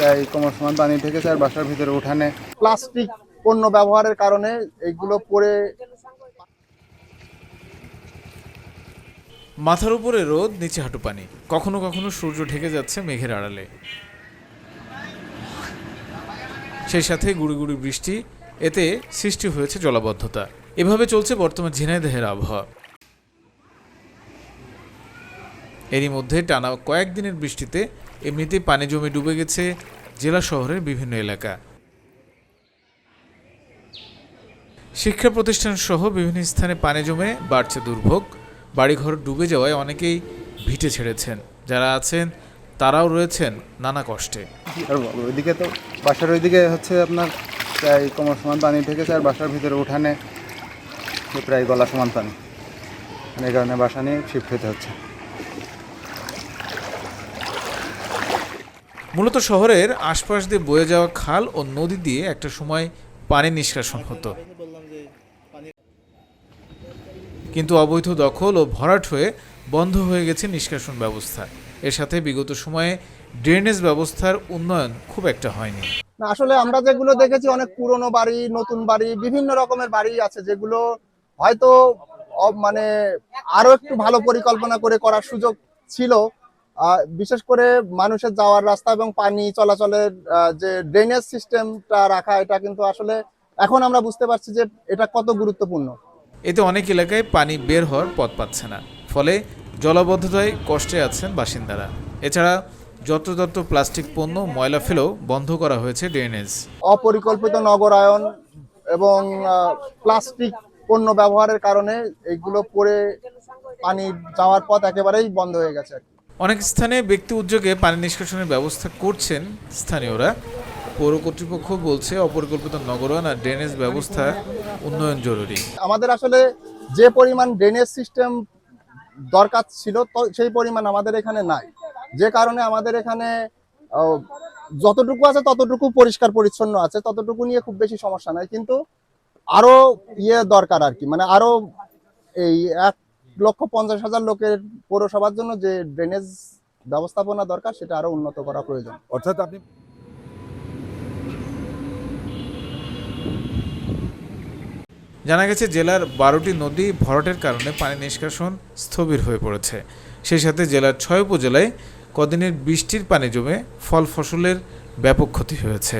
প্রায় কোমর সমান পানি ঢেকেছে আর বাসার ভিতরে উঠানে প্লাস্টিক পণ্য ব্যবহারের কারণে এইগুলো পরে মাথার উপরে রোদ, নিচে হাঁটু পানি। কখনো কখনো সূর্য ঢেকে যাচ্ছে মেঘের আড়ালে। সেই সাথে গুড়ি বৃষ্টি, এতে সৃষ্টি হয়েছে জলাবদ্ধতা। এভাবে চলছে বর্তমান ঝিনাইদহের আবহাওয়া। এরই মধ্যে টানা কয়েকদিনের বৃষ্টিতে এমনিতে পানি জমে ডুবে গেছে জেলা শহরের বিভিন্ন এলাকা। শিক্ষা প্রতিষ্ঠান সহ বিভিন্ন স্থানে পানি জমে বাড়ছে দুর্ভোগ। বাড়িঘর ডুবে যাওয়ায় অনেকেই ভিটে ছেড়েছেন। যারা আছেন, তারাও রয়েছেন নানা কষ্টে। ওইদিকে তো বাসার ওইদিকে হচ্ছে আপনার প্রায় কোমর সমান পানি ঢেকেছে, আর বাসার ভিতরে উঠানে প্রায় গলা সমান পানি। মানে এই কারণে বাসা নিয়ে শিফট হতে হচ্ছে। মূলত শহরের আশপাশ দিয়ে বয়ে যাওয়া খাল ও নদী দিয়ে একটা সময় পানি নিষ্কাশন হতো। কিন্তু অবৈধ দখল ও ভরাট হয়ে বন্ধ হয়ে গেছে নিষ্কাশন ব্যবস্থা। এর সাথে বিগত সময়ে ড্রেনেজ ব্যবস্থার উন্নয়ন খুব একটা হয়নি। আসলে আমরা যেগুলো দেখেছি, অনেক পুরনো বাড়ি, নতুন বাড়ি, বিভিন্ন রকমের বাড়ি আছে যেগুলো হয়তো মানে আরও একটু ভালো পরিকল্পনা করে করার সুযোগ ছিল। বিশেষ করে মানুষের যাওয়ার রাস্তা এবং পানি চলাচলের যে ড্রেনেজ সিস্টেমটা রাখা এটা কিন্তু আসলে এখন আমরা বুঝতে পারছি যে এটা কত গুরুত্বপূর্ণ। এতে অনেক এলাকায় পানি বের হওয়ার পথ পাচ্ছে না। ফলে জলাবদ্ধতায় কষ্টে আছেন বাসিন্দারা। এছাড়া যত্রতত্র প্লাস্টিক পণ্য ময়লা ফেলেও বন্ধ করা হয়েছে ড্রেনেজ অপরিকল্পিত নগরায়ন এবং প্লাস্টিক পণ্য ব্যবহারের কারণে এইগুলো পরে পানি যাওয়ার পথ একেবারেই বন্ধ হয়ে গেছে। অনেক স্থানে ব্যক্তি উদ্যোগে পানি নিষ্কাশনের ব্যবস্থা করছেন স্থানীয়রা। পৌর কর্তৃপক্ষ বলছে অপরিকল্পিত নগরায়ন আর ড্রেনেজ ব্যবস্থা উন্নয়ন জরুরি। আমাদের আসলে যে পরিমাণ ড্রেনেজ সিস্টেম দরকার ছিল, তো সেই পরিমাণ আমাদের এখানে নাই। যে কারণে আমাদের এখানে যতটুকু আছে ততটুকু পরিষ্কার পরিচ্ছন্ন আছে, ততটুকু নিয়ে খুব বেশি সমস্যা নাই। কিন্তু আরও ইয়ে দরকার আর কি মানে আরও এই এক লক্ষ পঞ্চাশ হাজার লোকের পৌরসভার জন্য যে ড্রেনেজ ব্যবস্থাপনা দরকার সেটা আরও উন্নত করা প্রয়োজন। অর্থাৎ আপনি জানা গেছে জেলার বারোটি নদী ভরাটের কারণে পানি নিষ্কাশন স্থবির হয়ে পড়েছে। সেই সাথে জেলার ছয় উপজেলায় কদিনের বৃষ্টির পানি জমে ফল ফসলের ব্যাপক ক্ষতি হয়েছে।